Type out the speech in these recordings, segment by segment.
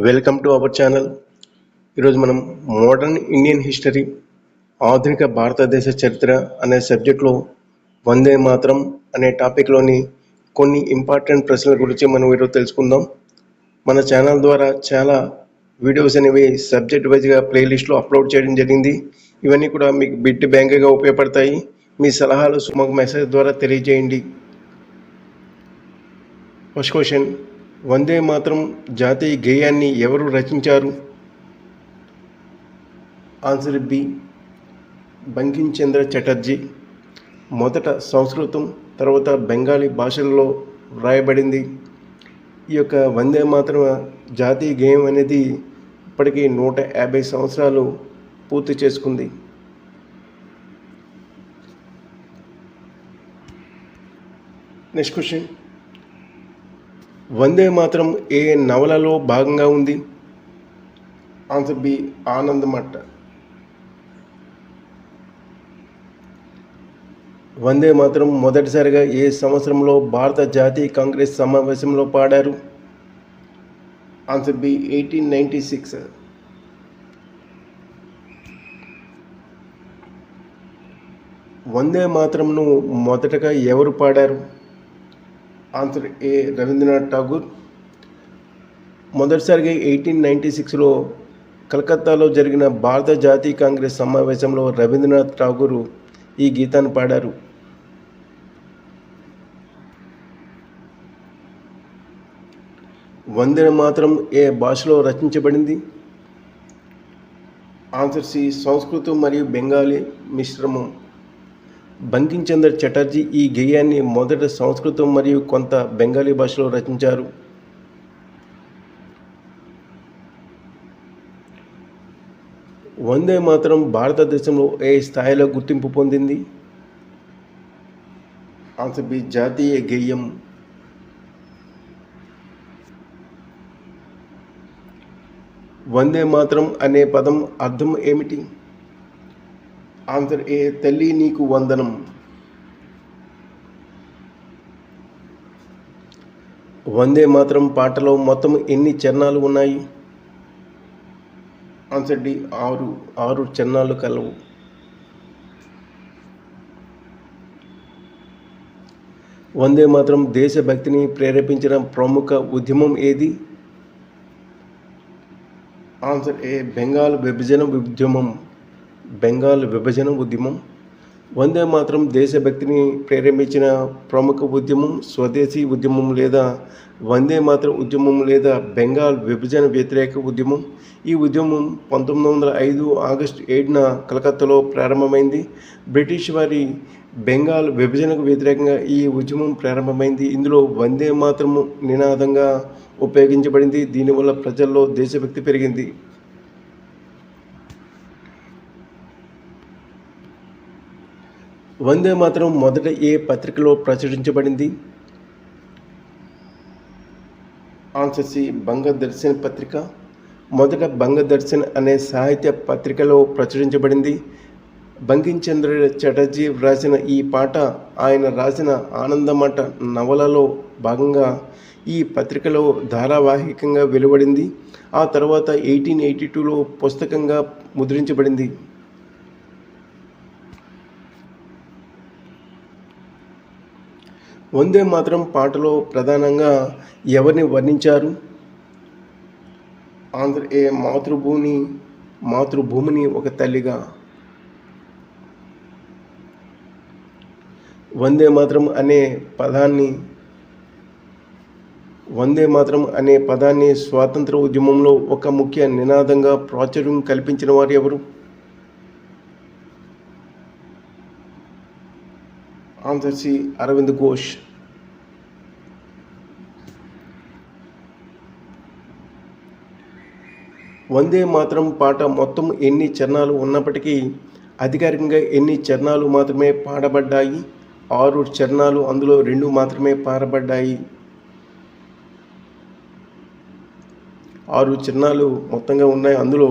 Welcome to our channel ఈరోజు మనం modern Indian history ఆధునిక భారతదేశ చరిత్ర అనే సబ్జెక్ట్లో వందే మాత్రం అనే టాపిక్లోని కొన్ని ఇంపార్టెంట్ ప్రశ్నల గురించి మనం ఈరోజు తెలుసుకుందాం. మన ఛానల్ ద్వారా చాలా వీడియోస్ అనేవి సబ్జెక్ట్ వైజ్గా ప్లేలిస్ట్లో అప్లోడ్ చేయడం జరిగింది. ఇవన్నీ కూడా మీకు బిట్ బ్యాంక్గా ఉపయోగపడతాయి. మీ సలహాలు సుమకు మెసేజ్ ద్వారా తెలియజేయండి. ఫస్ట్ క్వశ్చన్ వందే మాత్రం జాతీయ గేయాన్ని ఎవరు రచించారు? Answer B Bankimchandra Chatterjee. మొదట సంస్కృతం తర్వాత బెంగాలీ భాషల్లో వ్రాయబడింది. ఈ యొక్క వందే మాత్రం జాతీయ గేయం అనేది ఇప్పటికీ నూట యాభై సంవత్సరాలు పూర్తి చేసుకుంది. నెక్స్ట్ క్వశ్చన్ వందే మాత్రం ఏ నవలలో భాగంగా ఉంది? ఆన్సర్ బి ఆనందమట్ట వందే మాత్రం మొదటిసారిగా ఏ సంవత్సరంలో భారత జాతీయ కాంగ్రెస్ సమావేశంలో పాడారు? Answer B eighteen ninety six. Vande మాత్రంను మొదటగా ఎవరు పాడారు? Answer A Rabindranath Tagore. మొదటిసారిగా ఎయిటీన్ నైంటీ సిక్స్లో కలకత్తాలో జరిగిన భారత జాతీయ కాంగ్రెస్ సమావేశంలో రవీంద్రనాథ్ ఠాగూర్ ఈ గీతాన్ని పాడారు. వందే మాత్రం ఏ భాషలో రచించబడింది? ఆన్సర్ సి సంస్కృతం మరియు బెంగాలీ మిశ్రమం. బంకించంద్ర చటర్జీ ఈ గేయాన్ని మొదట సంస్కృతం మరియు కొంత బెంగాలీ భాషలో రచించారు. వందే మాత్రం భారతదేశంలో ఏ స్థాయిలో గుర్తింపు పొందింది? ఆన్సర్ బి జాతీయ గేయం. వందే మాత్రం అనే పదం అర్థం ఏమిటి? ఆన్సర్ ఏ తల్లి నీకు వందనం? వందే మాత్రం పాటలో మొత్తం ఎన్ని చరణాలు ఉన్నాయి? ఆన్సర్ డి ఆరు ఆరు చరణాలు కలవు. వందే మాత్రం దేశభక్తిని ప్రేరేపించిన ప్రముఖ ఉద్యమం ఏది? ఆన్సర్ ఏ బెంగాల్ విభజన ఉద్యమం. బెంగాల్ విభజన ఉద్యమం వందే మాత్రం దేశభక్తిని ప్రేరేపించిన ప్రముఖ ఉద్యమం స్వదేశీ ఉద్యమం లేదా వందే మాత్రం ఉద్యమం లేదా బెంగాల్ విభజన వ్యతిరేక ఉద్యమం. ఈ ఉద్యమం పంతొమ్మిది వందల ఐదు ఆగస్టు ఏడున కలకత్తాలో ప్రారంభమైంది. బ్రిటిష్ వారి బెంగాల్ విభజనకు వ్యతిరేకంగా ఈ ఉద్యమం ప్రారంభమైంది. ఇందులో వందే మాత్రము నినాదంగా ఉపయోగించబడింది. దీనివల్ల ప్రజల్లో దేశభక్తి పెరిగింది. వందే మాత్రం మొదట ఏ పత్రికలో ప్రచురించబడింది? ఆన్సర్ సి బంగదర్శన్ పత్రిక. మొదట బంగదర్శన్ అనే సాహిత్య పత్రికలో ప్రచురించబడింది. బంకించంద్ర చటర్జీ వ్రాసిన ఈ పాట ఆయన రాసిన ఆనందమట నవలలో భాగంగా ఈ పత్రికలో ధారావాహికంగా వెలువడింది. ఆ తర్వాత ఎయిటీన్ ఎయిటీ టూలో పుస్తకంగా ముద్రించబడింది. వందే మాత్రం పాటలో ప్రధానంగా ఎవరిని వర్ణించారు? ఆంధ్ర ఏ మాతృభూమిని మాతృభూమిని ఒక తల్లిగా. వందే మాత్రం అనే పదాన్ని వందే మాత్రం అనే పదాన్ని స్వాతంత్ర ఉద్యమంలో ఒక ముఖ్య నినాదంగా ప్రాచుర్యం కల్పించిన వారు ఎవరు? ఆన్సర్ సి అరవింద్ ఘోష్ వందే మాత్రం పాట మొత్తం ఎన్ని చరణాలు ఉన్నప్పటికీ అధికారికంగా ఎన్ని చరణాలు మాత్రమే పాడబడ్డాయి ఆరు చరణాలు అందులో రెండు మాత్రమే పాడబడ్డాయి. ఆరు చరణాలు మొత్తంగా ఉన్నాయి అందులో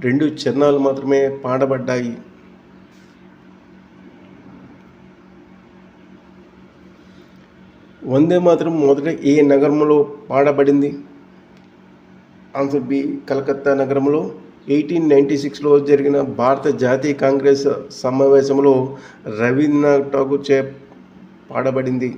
రెండు చరణాలు మాత్రమే పాడబడ్డాయి. వందే మాత్రం మొదట ఏ నగరంలో పాడబడింది? ఆన్సర్ బి కలకత్తా నగరంలో. ఎయిటీన్ నైంటీ సిక్స్లో జరిగిన భారత జాతీయ కాంగ్రెస్ సమావేశంలో రవీంద్రనాథ్ ఠాగూర్ చే పాడబడింది.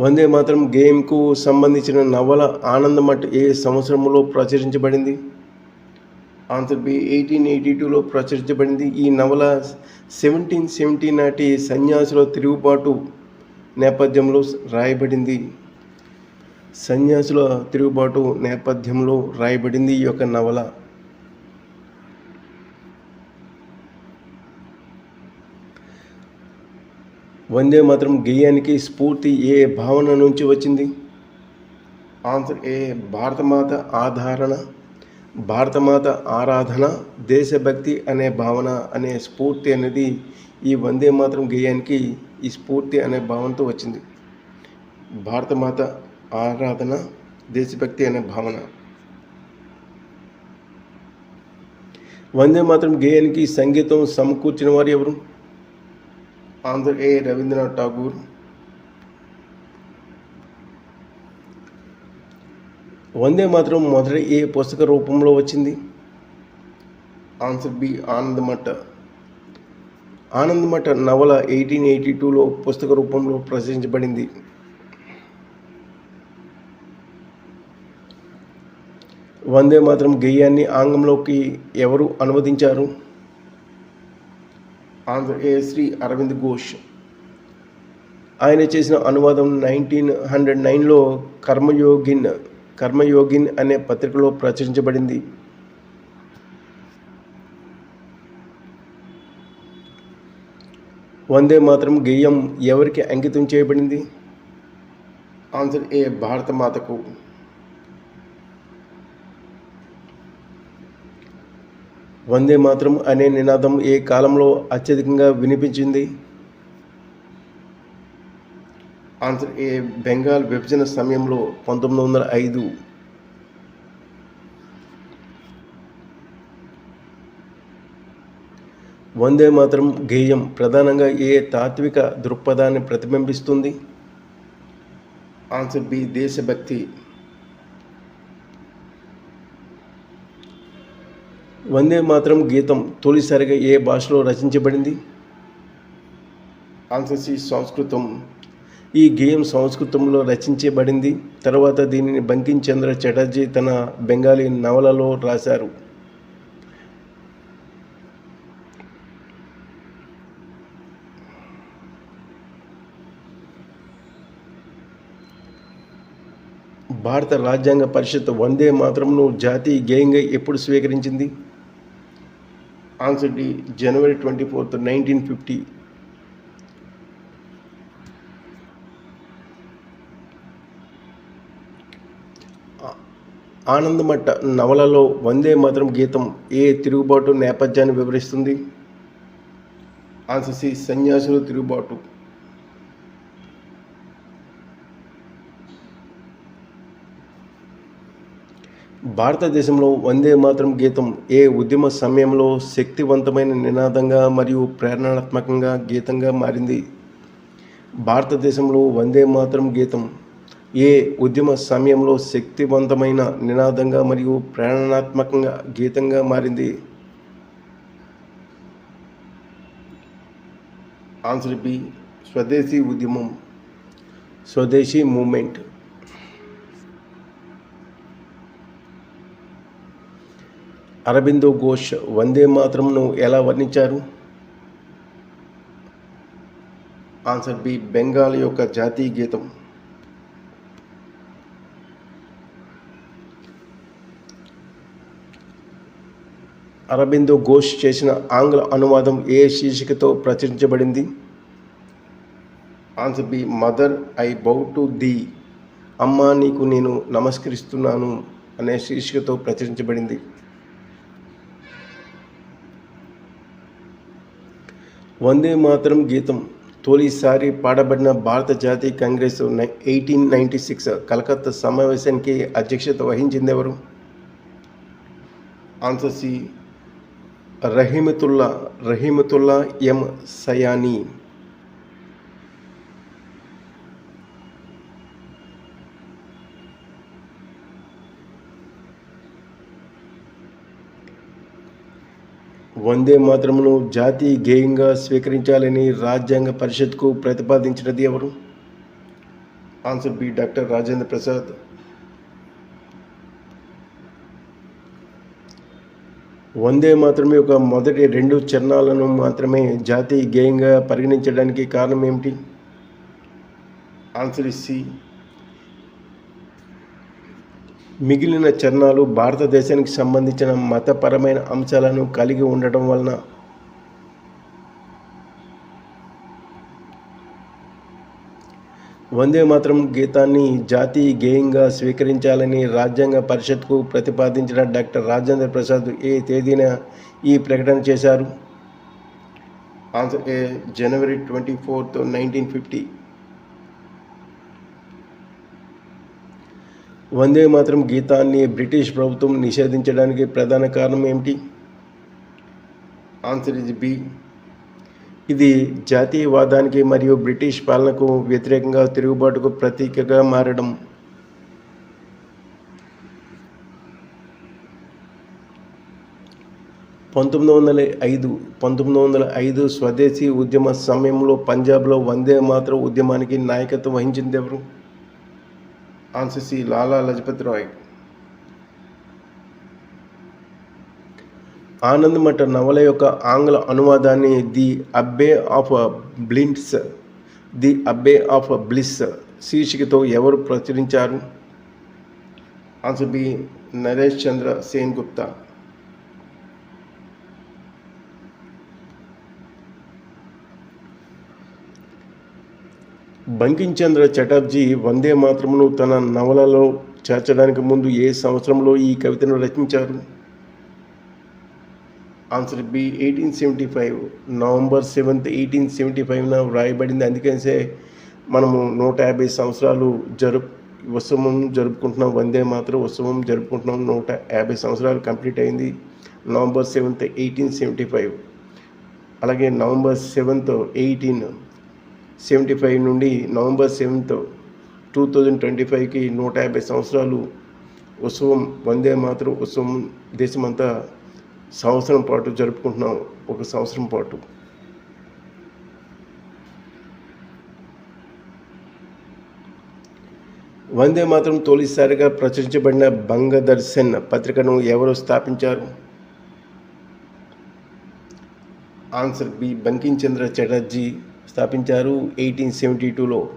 వందే మాత్రం గేమ్కు సంబంధించిన నవల ఆనందమఠ్ ఏ సంవత్సరంలో ప్రచురించబడింది? ఆంధ్ర బి ఎయిటీన్ ఎయిటీ టూలో ప్రచురించబడింది. ఈ నవల సెవెంటీన్ సెవెంటీ నాటి సన్యాసుల తిరుగుబాటు నేపథ్యంలో రాయబడింది. సన్యాసుల తిరుగుబాటు నేపథ్యంలో రాయబడింది ఈ యొక్క నవల. వందే మాత్రం గేయానికి స్ఫూర్తి ఏ భావన నుంచి వచ్చింది? ఆంధ్ర ఏ భారతమాత ఆధారణ. భారతమాత ఆరాధన దేశభక్తి అనే భావన అనే స్ఫూర్తి అనేది ఈ వందే మాత్రం గేయానికి ఈ స్ఫూర్తి అనే భావనతో వచ్చింది. భారతమాత ఆరాధన దేశభక్తి అనే భావన. వందే మాత్రం గేయానికి సంగీతం సమకూర్చిన వారు ఎవరు? ఆంధ్ర ఏ రవీంద్రనాథ్ ఠాగూర్ వందే మాత్రం మొదట ఏ పుస్తక రూపంలో వచ్చింది? Answer B ఆనందమఠ. ఆనందమఠ నవల ఎయిటీన్ ఎయిటీ టూలో పుస్తక రూపంలో ప్రచురించబడింది. వందే మాత్రం గేయాన్ని ఆంగ్లంలోకి ఎవరు అనువదించారు? ఆంధ్ర ఏ శ్రీ అరవింద్ ఘోష్. ఆయన చేసిన అనువాదం నైన్టీన్ హండ్రెడ్ నైన్లో కర్మయోగిన్ కర్మయోగిన్ అనే పత్రికలో ప్రచురించబడింది. వందే మాత్రం గేయం ఎవరికి అంకితం చేయబడింది? ఆన్సర్ ఏ భారత మాతకు వందే మాత్రం అనే నినాదం ఏ కాలంలో అత్యధికంగా వినిపించింది? ఆంధ్ర ఏ బెంగాల్ విభజన సమయంలో పంతొమ్మిది వందల ఐదు వందే మాత్రం గేయం ప్రధానంగా ఏ తాత్విక దృక్పథాన్ని ప్రతిబింబిస్తుంది? ఆన్సర్ బి దేశభక్తి. వందే మాత్రం గీతం తొలిసారిగా ఏ భాషలో రచించబడింది? ఆన్సర్ సి సంస్కృతం. ఈ గేయం సంస్కృతంలో రచించబడింది. తర్వాత దీనిని బంకించంద్ర చటర్జీ తన బెంగాలీ నవలలో రాశారు. భారత రాజ్యాంగ పరిషత్ వందే మాత్రంను జాతీయ గేయంగా ఎప్పుడు స్వీకరించింది? Answer D January twenty fourth nineteen fifty. Anandamath నవలలో వందే మాత్రం గీతం ఏ తిరుగుబాటు నేపథ్యాన్ని వివరిస్తుంది? ఆన్సర్ సి సన్యాసుల తిరుగుబాటు. భారతదేశంలో వందే మాత్రం గీతం ఏ ఉద్యమ సమయంలో శక్తివంతమైన నినాదంగా మరియు ప్రేరణాత్మకంగా గీతంగా మారింది? భారతదేశంలో వందే మాత్రం గీతం ఏ ఉద్యమ సమయంలో శక్తివంతమైన నినాదంగా మరియు ప్రేరణాత్మకంగా గీతంగా మారింది? ఆన్సర్ బి స్వదేశీ ఉద్యమం. స్వదేశీ మూమెంట్ అరబిందో ఘోష్ వందే మాత్రంను ఎలా వర్ణించారు? ఆన్సర్ బి బెంగాల్ యొక్క జాతీయ గీతం. అరబిందో ఘోష్ చేసిన ఆంగ్ల అనువాదం ఏ శీర్షికతో ప్రచురించబడింది? Answer B mother I bow to thee అమ్మా నీకు నేను నమస్కరిస్తున్నాను అనే శీర్షికతో ప్రచురించబడింది. వందే మాతరం గీతం తొలిసారి పాడబడిన భారత జాతీయ Congress eighteen ninety six Calcutta సమావేశానికి అధ్యక్షత వహించింది ఎవరు? ఆన్సర్ సి రహీమతుల్లా రహీమతుల్లా ఎం సయానీ. వందే మాత్రమును జాతీయ గేయంగా స్వీకరించాలని రాజ్యాంగ పరిషత్కు ప్రతిపాదించినది ఎవరు? Answer B doctor Rajendra Prasad Vande మాత్రమే ఒక మొదటి రెండు చరణాలను మాత్రమే జాతీయ గేయంగా పరిగణించడానికి కారణం ఏమిటి? Answer C. మిగిలిన చరణాలు భారతదేశానికి సంబంధించిన మతపరమైన అంశాలను కలిగి ఉండటం వలన వందే మాత్రం గీతాన్ని జాతీయ గేయంగా స్వీకరించాలని రాజ్యాంగ పరిషత్కు ప్రతిపాదించిన డాక్టర్ రాజేంద్ర ప్రసాద్ ఏ తేదీన ఈ ప్రకటన చేశారు? Answer A January twenty fourth nineteen fifty. Vande Mataram గీతాన్ని బ్రిటిష్ ప్రభుత్వం నిషేధించడానికి ప్రధాన కారణం ఏమిటి? ఆన్సర్ ఇస్ బి ఇది జాతీయవాదానికి మరియు బ్రిటిష్ పాలనకు వ్యతిరేకంగా తిరుగుబాటుకు ప్రతీకగా మారడం. పంతొమ్మిది వందల ఐదు పంతొమ్మిది వందల ఐదు స్వదేశీ ఉద్యమ సమయంలో పంజాబ్లో వందే మాత్రం ఉద్యమానికి నాయకత్వం వహించింది ఎవరు? Answer C Lala Lajpat Rai. Anand Math నవల యొక్క ఆంగ్ల అనువాదాన్ని the abbey of bliss the abbey of bliss శీర్షికతో ఎవరు ప్రచురించారు? Answer B Naresh Chandra Sen Gupta. Bankim Chandra Chatterjee వందే మాత్రమును తన నవలలో చేర్చడానికి ముందు ఏ సంవత్సరంలో ఈ కవితను రచించారు? Answer B eighteen seventy five November seventh eighteen seventy ఫైవ్న వ్రాయబడింది. అందుకనే మనము నూట యాభై సంవత్సరాలు జరుపు ఉత్సవం జరుపుకుంటున్నాం. వందే మాత్రం ఉత్సవం జరుపుకుంటున్నాం. నూట యాభై సంవత్సరాలు కంప్లీట్ అయింది. November seventh eighteen seventy five అలాగే November seventh eighteen seventy five నుండి November seventh two thousand twenty ఫైవ్కి నూట యాభై సంవత్సరాలు ఉత్సవం వందే మాత్రం ఉత్సవం దేశమంతా సంవత్సరం పాటు జరుపుకుంటున్నాం ఒక సంవత్సరం పాటు. వందే మాత్రం తొలిసారిగా ప్రచురించబడిన బంగదర్శన్ పత్రికను ఎవరు స్థాపించారు? Answer B. బంకించంద్ర చటర్జీ స్థాపించారు ఎయిటీన్ సెవెంటీ టూలో.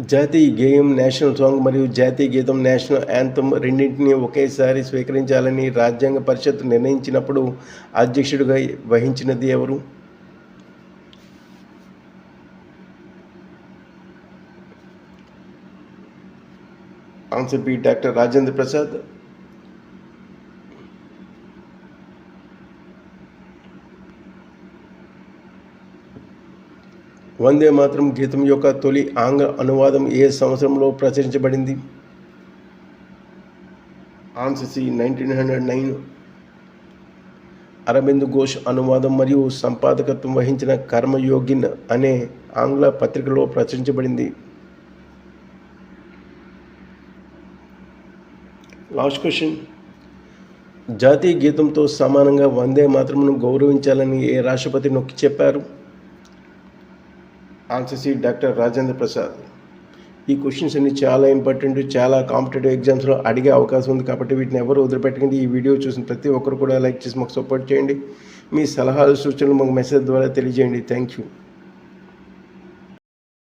జాతీయ గేయం నేషనల్ సాంగ్ మరియు జాతీయ గీతం నేషనల్ యాంథమ్ రెండింటినీ ఒకేసారి స్వీకరించాలని రాజ్యాంగ పరిషత్ నిర్ణయించినప్పుడు అధ్యక్షుడిగా వహించినది ఎవరు? Answer B doctor Rajendra Prasad. Vande Mataram గీతం యొక్క తొలి ఆంగ్ల అనువాదం ఏ సంవత్సరంలో ప్రచురించబడింది? Answer C nineteen hundred nine Aurobind Ghosh అనువాదం మరియు సంపాదకత్వం వహించిన కర్మయోగిన్ అనే ఆంగ్ల పత్రికలో ప్రచురించబడింది. లాస్ట్ క్వశ్చన్ జాతీయ గీతంతో సమానంగా వందే మాత్రమును గౌరవించాలని ఏ రాష్ట్రపతి నొక్కి చెప్పారు? Answer C doctor Rajendra Prasad. ఈ క్వశ్చన్స్ అన్ని చాలా ఇంపార్టెంట్ చాలా కాంపిటేటివ్ ఎగ్జామ్స్లో అడిగే అవకాశం ఉంది కాబట్టి వీటిని ఎవరు వదిలిపెట్టకండి. ఈ వీడియో చూసిన ప్రతి ఒక్కరు కూడా లైక్ చేసి మాకు సపోర్ట్ చేయండి. మీ సలహాలు సూచనలు మాకు మెసేజ్ ద్వారా తెలియజేయండి. Thank you